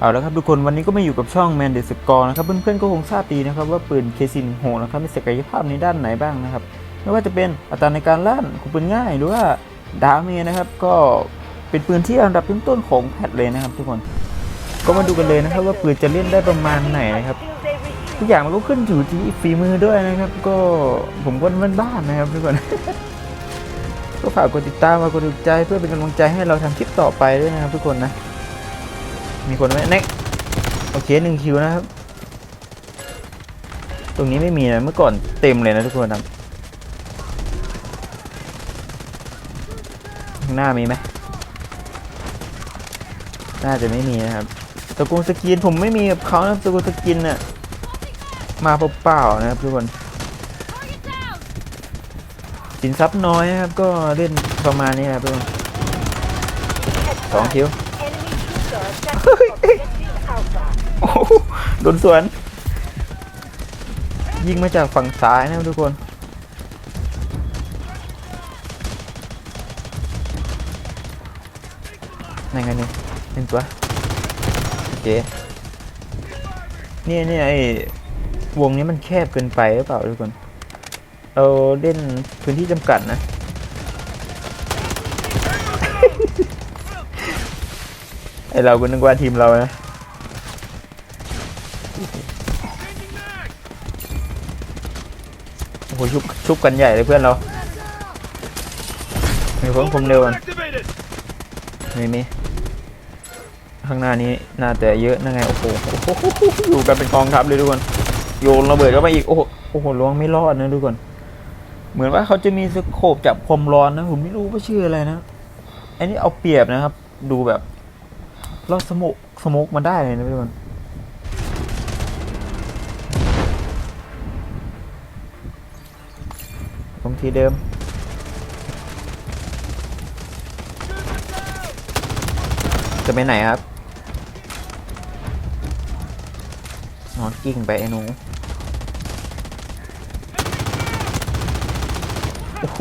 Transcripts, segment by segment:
เอาละครับทุกคนวันนี้ก็มาอยู่กับช่อง Man the Score นะครับเพื่อนๆก็คงทราบดีนะครับว่าปืน K416 นะครับมีศักยภาพในด้านไหนบ้างนะครับไม่ว่าจะเป็นอัตราในการลั่นคุมปืนง่ายหรือว่าดาเมจนะครับก็เป็นปืนที่อันดับต้นๆของแพทเลยนะครับ ทุกคนก็มาดูกันเลยนะครับ ว่าปืนจะเล่นได้ประมาณไหนนะครับทุกอย่างมันก็ขึ้นอยู่ที่ฝีมือด้วยนะครับ ก็ผมก็บ้านๆนะครับทุกคนก็ฝากกดติดตามมากดถูกใจเพื่อเป็นกำลังใจให้เราทำคลิปต่อไปด้วยนะครับทุกคนนะ มีคนไหมเน็กโอเคหนึ่งคิวนะครับ ตรงนี้ไม่มีนะเมื่อก่อนเต็มเลยนะทุกคนครับข้างหน้ามีไหมน่าจะไม่มีนะครับตะกูลสกินผมไม่มีกับเขานะครับตะกูลสกินน่ะมาเปล่าๆนะครับทุกคนสินทรัพย์น้อยนะครับก็เล่นประมาณนี้นะครับทุกคนสองคิว โอ้โห โดนสวน ยิงมาจากฝั่งซ้ายนะทุกคน ไหนกันนี่หนึ่งตัวโอเคเนี่ยเนี่ยไอ้วงนี้มันแคบเกินไปหรือเปล่าทุกคน เราเล่นพื้นที่จำกัดนะไอเราก็นึกว่าทีมเรานะ ชุบชุบกันใหญ่เลยเพื่อนเรามีคนผมเร็วกันมีมีข้างหน้านี้น่าจะเยอะนะไงโอ้โหโอ้โหอยู่กันเป็นกองทัพเลยทุกคนโยนระเบิดเข้ามาอีกโอ้โหโอ้โหล้วงไม่รอดนะทุกคนเหมือนว่าเขาจะมีสโคปจับความร้อนนะผมไม่รู้ว่าชื่ออะไรนะอันนี้เอาเปรียบนะครับ ดูแบบลอดสโมกสโมกมาได้เลยนะทุกคน รงที่เดิม จะไปไหนครับนอนกิ้งไปไอ้หนูโอ้โห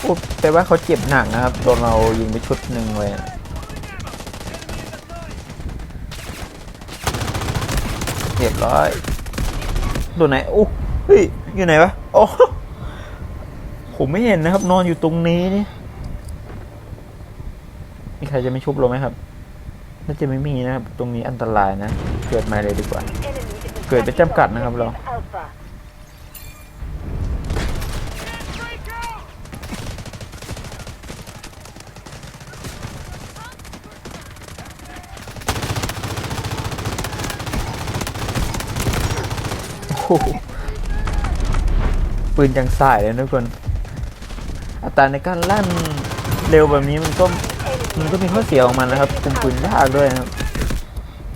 โอ้แต่ว่าเขาเจ็บหนักนะครับโดนเรายิงไปชุดหนึ่งเลยเรียบร้อยโดนไหนโอ้ เฮ้ย อยู่ไหนวะ โอ้ผมไม่เห็นนะครับ นอนอยู่ตรงนี้นี่ มีใครจะไม่ชุบเราไหมครับ น่าจะไม่มีนะครับ ตรงนี้อันตรายนะ เกิดมาเลยดีกว่า เกิดไปจำกัดนะครับเรา โอ้ ปืนยังสายเลยนะทุกคน อัตราในการลั่นเร็วแบบนี้มันก็มันก็มีข้อเสียของมันนะครับคุมปืนยากด้วยนะครับ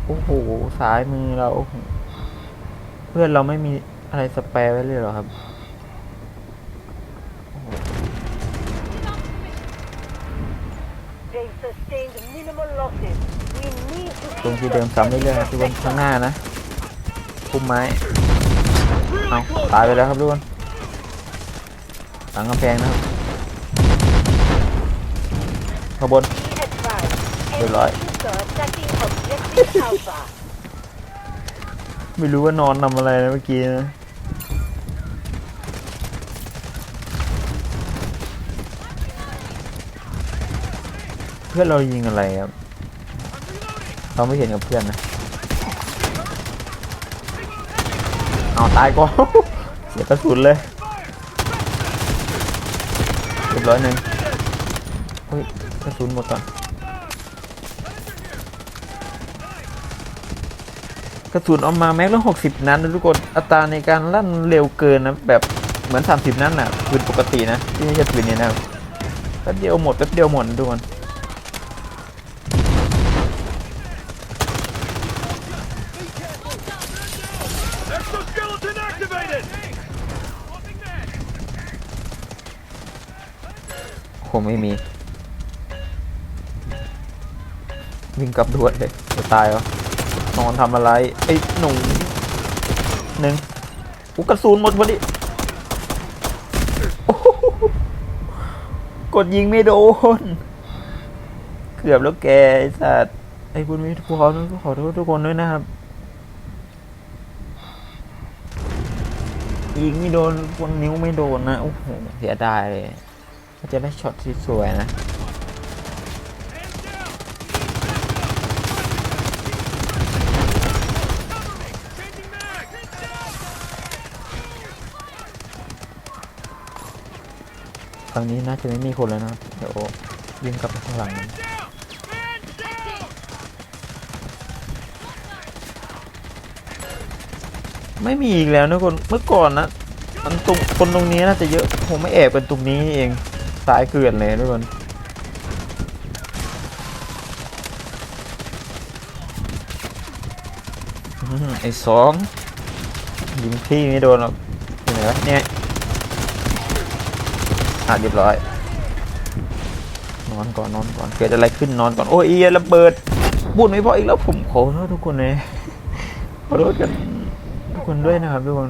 โอ้โหสายมือเราโอ้โหเพื่อนเราไม่มีอะไรสแปร์ไว้เลยเหรอครับตรงที่เดิมซ้ำเรื่อยๆนะทุกคนข้างหน้านะพุ่มไม้ เอาตายไปแล้วครับทุกคน หลังกำแพงนะครับขางบน เรียบร้อย ไม่รู้ว่านอนทำอะไรนะเมื่อกี้นะเพื่อนเรายิงอะไรครับ เราไม่เห็นกับเพื่อนนะ เอาตายก่อน เสียกระสุนเลยเรียบร้อยหนึ่งเฮ้ยกระสุนหมดก่อนกระสุนออกมาแม็กละหกสิบนัดนะทุกคนอัตราในการลั่นเร็วเกินนะแบบเหมือนสามสิบนัดน่ะปืนปกตินะที่ไม่ใช่ปืนนี้นะแป๊บเดียวหมดแป๊บเดียวหมดทุกคน งไม่มี วิ่งกลับด่วนเลยจะตายเหรอนอนทำอะไร ไอ้หนูหนึ่งอุกระสุนหมดพอดีกดยิงไม่โดน เกือบแล้วแกไอ้สัตว์ไอ้บุญมีขอโทษขอโทษทุกคนด้วยนะครับ ยิงไม่โดนคนนิ้วไม่โดนนะ โอ้โห เสียดายเลย จะได้ช็อตที่สวยนะ Changing mag! ฝั่งนี้น่าจะไม่มีคนแล้วนะเดี๋ยววิ่งกลับไปข้างหลังไม่มีอีกแล้วนะคนเมื่อก่อนนะมันตรงคนตรงนี้น่าจะเยอะผมไม่แอบกันตรงนี้เอง ซ้ายเกลื่อนเลยทุกคนไอ้สองยิงพี่ไม่โดนหรอกที่ไหนวะเนี่ยอะเรียบร้อย นอนก่อนนอนก่อนเกิดอะไรขึ้นนอนก่อนโอ้ยเอียระเบิดบุญไม่พออีกแล้วผมขอโทษทุกคนเลยขอโทษกันทุกคนด้วยนะครับทุกคน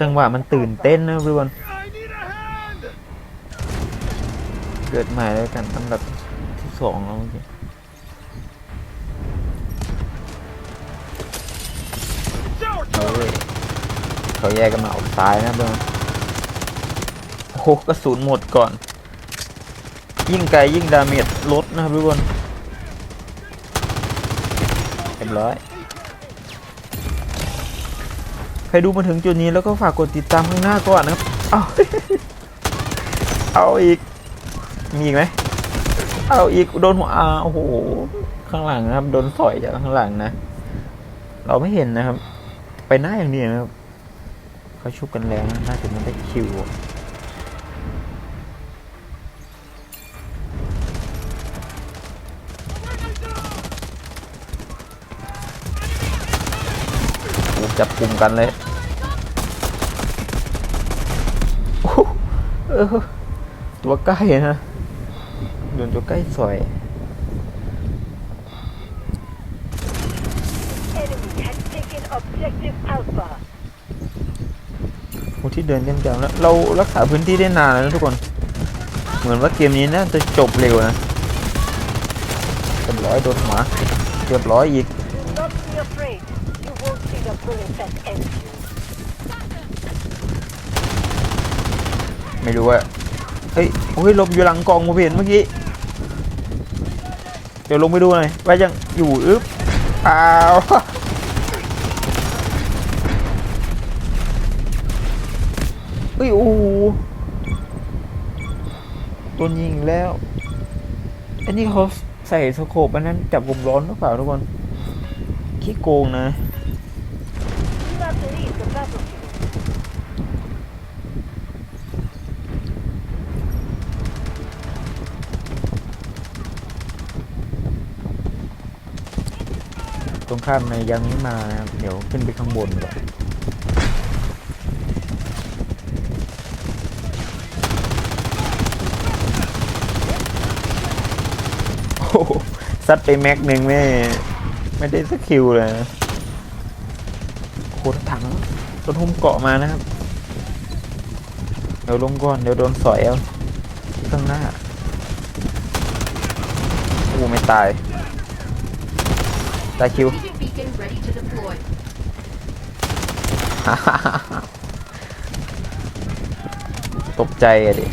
จังหวะมันตื่นเต้นนะทุกคน เกิดใหม่แล้วกันอันดับที่สองแล้วเมื่อกี้เฮ้ยเขาแยกกันมาออกซ้ายนะครับทุกคนโอ้โหกระสุนหมดก่อน ยิ่งไกลยิ่งดาเมจลดนะครับทุกคนเรียบร้อยใครดูมาถึงจุดนี้แล้วก็ฝากกดติดตามข้างหน้าก่อนนะครับ เอา เอาอีก มีอีกไหมเอาอีกโดนหัวอาโอ้โห ข้างหลังนะครับ โดนสอยจากข้างหลังนะ เราไม่เห็นนะครับ ไปหน้าอย่างเดียวนะครับเขาชุบกันแล้วนะน่าจะมันได้คิวจับกลุ่มกันเลยโอ้โหเออตัวใกล้นะ โดนตัวใกล้สอย Enemy has taken objective Alpha. โอ้ที่เดินเต็มจังแล้วเรารักษาพื้นที่ได้นานแล้วนะทุกคน เหมือนว่าเกมนี้น่าจะจบเร็วนะเรียบร้อยโดนหัวเรียบร้อยอีก Do not be afraid. You won't see the bullet that ends you. ไม่รู้ว่าเฮ้ยโอ้ยหลบอยู่หลังกล่องผมเห็นเมื่อกี้เดี๋ยวลงไปดูหน่อยว่ายังอยู่อึ๊บอ้าวเฮ้ยโอ้โหตัวยิงอีกแล้วอันนี้เขาใส่สโคปอันนั้นจับผมร้อนหรือเปล่าทุกคนขี้โกงนะ Do not leave the battlefield. ต รงข้ามในยังไม่มานะครับเดี๋ยวขึ้นไปข้างบนก่อนโอ้โหซัดไปแม็กหนึ่งไม่ไม่ได้สักคิวเลยนะโอ้โหถังรถหุ้มเกาะมานะครับ เดี๋ยวลงก่อน เดี๋ยวโดนสอยเอาข้างหน้าโอ้ไม่ตาย ตายคิว beacon ready to deploy. ตกใจอะดิ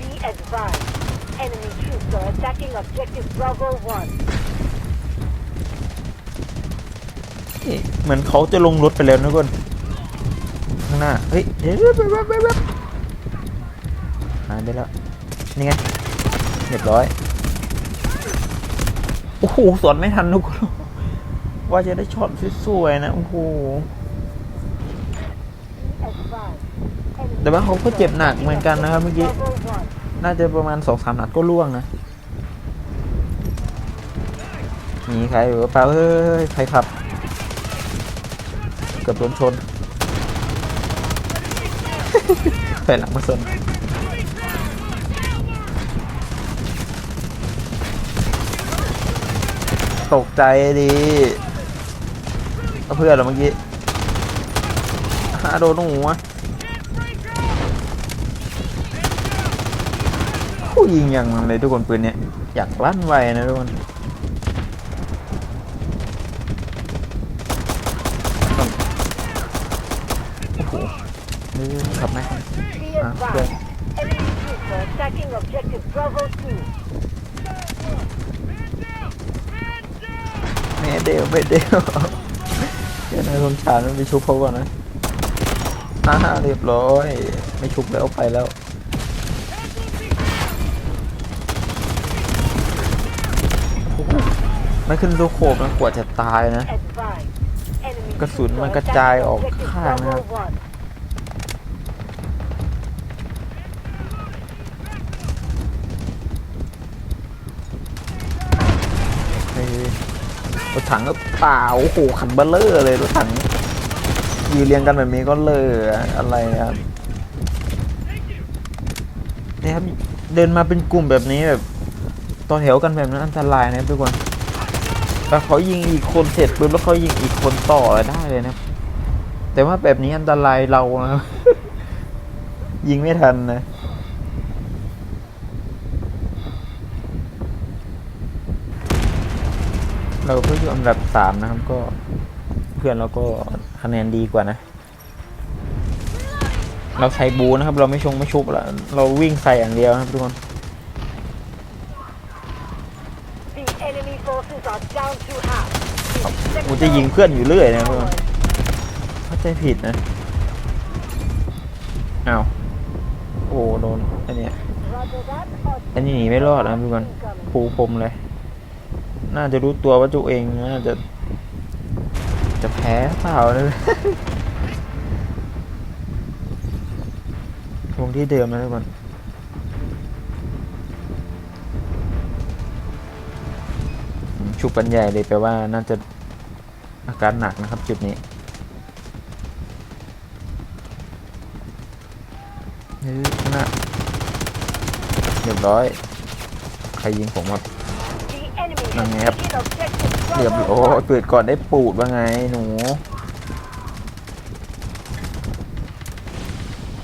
Be advised. Enemy troops are attacking objective Bravo 1. นี่เหมือนเขาจะลงรถไปแล้วนะทุกคนข้างหน้า เฮ้ยเดี๋ยวแป๊บแป๊บแป๊บแป๊บหายไปแล้ว นี่ไง เรียบร้อย โอ้โหสวนไม่ทันทุกคน ว่าจะได้ช็อตสวยๆนะโอ้โหแต่ว่าเขาก็เจ็บหนักเหมือนกันนะครับเมื่อกี้ น่าจะประมาณสองสามนัดก็ล่วงนะมีใครหรือเปล่าเฮ้ยใครขับ เกือบโดนชนใส่หลังมาชนตกใจดี เอาเพื่อนเหรอเมื่อกี้ฮาโดนหัวผู้ยิงอย่างมันเลยทุกคนปืนเนี้ยอย่างลั่นไวนะทุกคนต้องโอ้โหนี่ขับไหม Be Ah, advised. Enemy troops are attacking objective Bravo 2. แม่เดวไม่เดว เดี๋ยวนายสมชายมันไปชุบเขาก่อนนะอ่าเรียบร้อย ไม่ชุบแล้วไปแล้วไม่ขึ้นลูกโขบนะกว่าจะตายนะ กระสุนมันกระจายออกข้างนะครับ รถถังก็เปล่าโอ้โหขันเบลเลอร์เลยรถถังยืนเรียงกันแบบนี้ก็เลออะไรนะครับนี่ครับเดินมาเป็นกลุ่มแบบนี้แบบต่อแถวกันแบบนั้นอันตรายนะทุกคนแล้วเขายิงอีกคนเสร็จปุ๊บแล้วเขายิงอีกคนต่อได้เลยนะแต่ว่าแบบนี้อันตรายเรานะยิงไม่ทันนะ เราก็อยู่อันดับสามนะครับก็เพื่อนเราก็คะแนนดีกว่านะ เราใช้บูนะครับ เราไม่ชงไม่ชุบแล้วเราวิ่งใส่อย่างเดียวนะครับทุกคน The enemy forces are down to half. กูจะยิงเพื่อนอยู่เรื่อยนะทุกคนเข้าใจผิดนะอ้าวโอ้โดนอันเนี้ย Roger that. อันนี้หนีไม่รอดนะครับทุกคน ปูพรมเลย น่าจะรู้ตัวว่าตัวเองน่าจะ จะแพ้เปล่าเลยลงที่เดิมนะทุกคนฉุกกันใหญ่เลยแปลว่าน่าจะอาการหนักนะครับจุดนี้เฮ้ยนะเรียบร้อย ใครยิงผมครับ enemy Nằm has nhẹp. taken objective เรียบ Bravo ร้อย 1. เปิดก่อนได้ปูดว่าไงหนู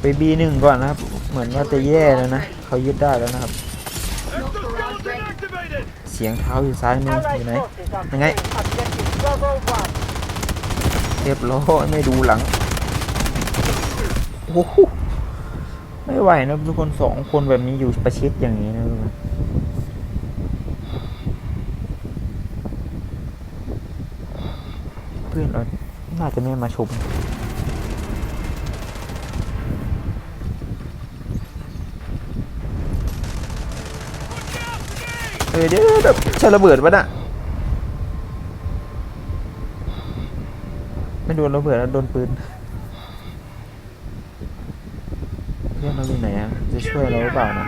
ไปบีหนึ่งก่อนนะครับ เหมือนว่าจะแย่แล้วนะเขายึดได้แล้วนะครับ เสียงเท้าอยู่ซ้ายมืออยู่ไหน forces are Nè ngay. clearing objective Bravo 1. เรียบร้อยไม่ดูหลังโอ้โหไม่ไหวนะทุกคนสองคนแบบนี้อยู่ประชิดอย่างนี้นะทุกคน เพื่อนเราน่าจะไม่มาชมเออเดี๋ยวแบบใช้ระเบิดวะน่ะไม่โดนระเบิดแล้วโดนปืนเพื่อนเราอยู่ไหนอะจะช่วยเราหรือเปล่านะ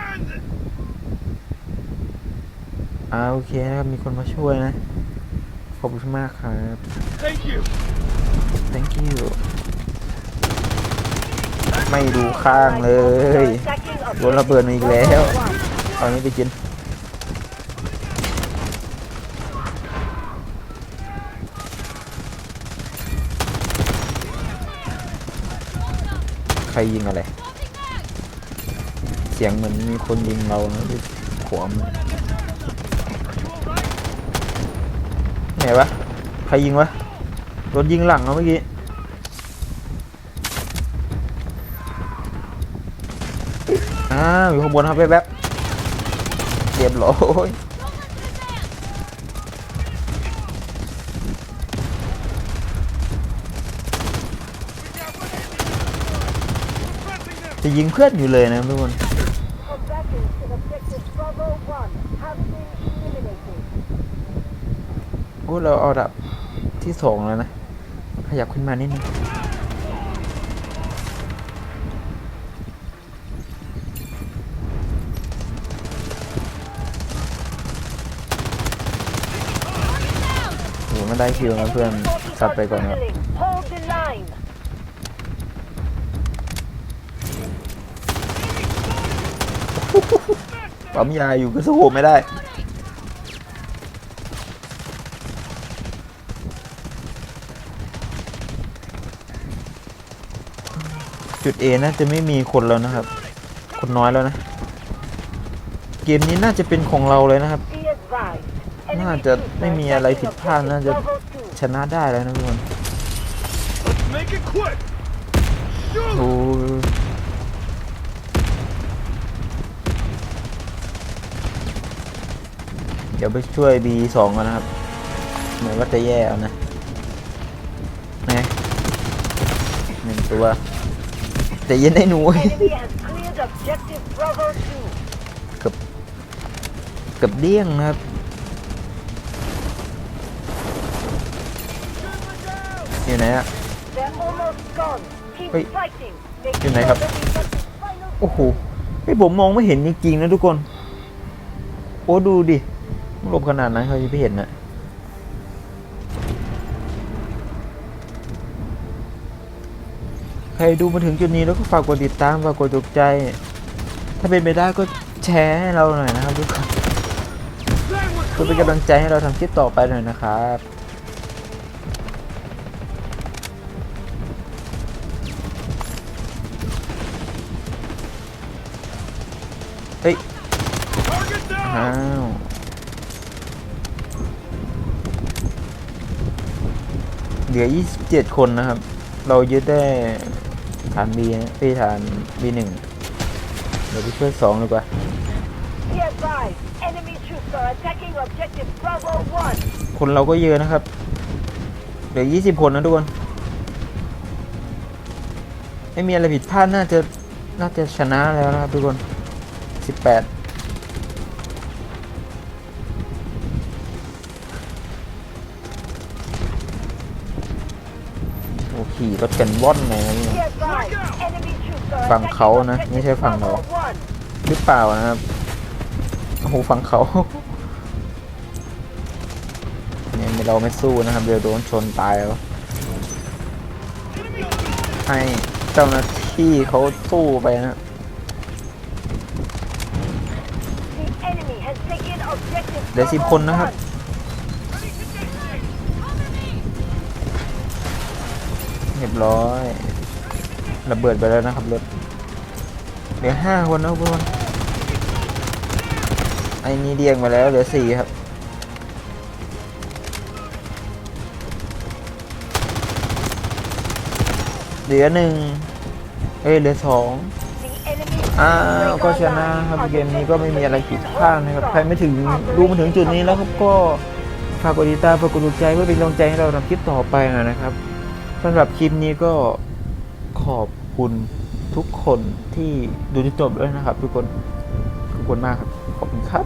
อ่าโอเคนะครับมีคนมาช่วยนะ อบคุณมากครับ Thank you! thank you ไม่ดูข้างเลย Allied forces are attacking โดนระเบิดมาอีกแล้ว Bravo 1. เอานี้ไปกินใครยิงอะไร เสียงเหมือนมีคนยิงเรานะที่ขวาม นไหนวะ ใครยิงวะ โดนยิงหลังเนาเมื่อกี้อ้าอยู่ข้างบนครับแป๊บๆเรียบร้อยจะยิงเพื่อนอยู่เลยนะทุกคน โอ้เราเอาดับที่สองแล้วนะ ขยับขึ้นมานิดนึงโหไม่ได้คิวนะเพื่อนสับ are ไปก่อนครับปั๊มยาอยู่ก็สู้ไม่ได้ จุด A น่าจะไม่มีคนแล้วนะครับ คนน้อยแล้วนะ เกมนี้น่าจะเป็นของเราเลยนะครับ น่าจะไม่มีอะไรผิดพลาดน่าจะชนะได้แล้วนะทุกคนโอ้เดี๋ยวไปช่วย B2 กันนะครับ เหมือนว่าจะแย่เอานะไงหนึ่งตัว แต่เย็นให้หนู Enemy has cleared objective Bravo 2. เกือบเกือบเดี้ยงนะครับ อยู่ไหนอะ They're almost gone. Keep Wait. fighting. Make อยู่ไหนครับ that we get the final โอ้โหไอผมมองไม่เห็นจริงๆนะทุกคน โอ้ดูดิหลบขนาดนั้นเขาจะไม่เห็นนะ ใครดูมาถึงจุดนี้แล้วก็ฝากกดติดตามฝากกดถูกใจ ถ้าเป็นไปได้ก็แชร์ให้เราหน่อยนะครับทุกคนเพื่อเป็นกำลังใจให้เราทำคลิปต่อไปหน่อยนะครับเฮ้ยอ้าวเหลือ 27 คนนะครับ เรายึดได้ ฐาน B นะเอ้ยฐาน B1 เดี๋ยวไปช่วย2ดีกว่า Be advised. Enemy troops are attacking objective Bravo 1. คนเราก็เยอะนะครับเหลือ20คนนะทุกคน ไม่มีอะไรผิดพลาดน่าจะน่าจะชนะแล้วนะครับทุกคน18โอ้ ขี่รถกันว่อนเลยนะเนี่ย Be advised. Enemy troops are ฝั่ง attacking เขานะไม่ใช่ objective ฝั่งเรา Bravo 1. หรือเปล่านะครับโอ้โหฝั่งเขาเนี่ยเราไม่สู้นะครับเดี๋ยวโดนชนตายแล้วให้เจ้าหน้าที่เขาสู้ไปนะ The enemy has taken objective เหลือสิบ Bravo คนนะครับ เรียบร้อยระเบิดไปแล้วนะครับรถเหลือห้าคนนะครับทุกคนไอ้นี่เดียงมาแล้วเหลือสี่ครับเหลือหนึ่งเอ้ยเหลือสองอ้าวก็ชนะครับเกมนี้ก็ไม่มีอะไรผิดพลาดนะครับ ใครไม่ถึงดูมาถึงจุดนี้แล้วครับก็ฝากกดติดตามฝากกดถูกใจเพื่อเป็นกำลังใจให้เราทำคลิปต่อไปนะครับ สำหรับคลิปนี้ก็ขอบคุณทุกคนที่ดูจนจบด้วยนะครับ ทุกคนขอบคุณมากครับ ขอบคุณครับ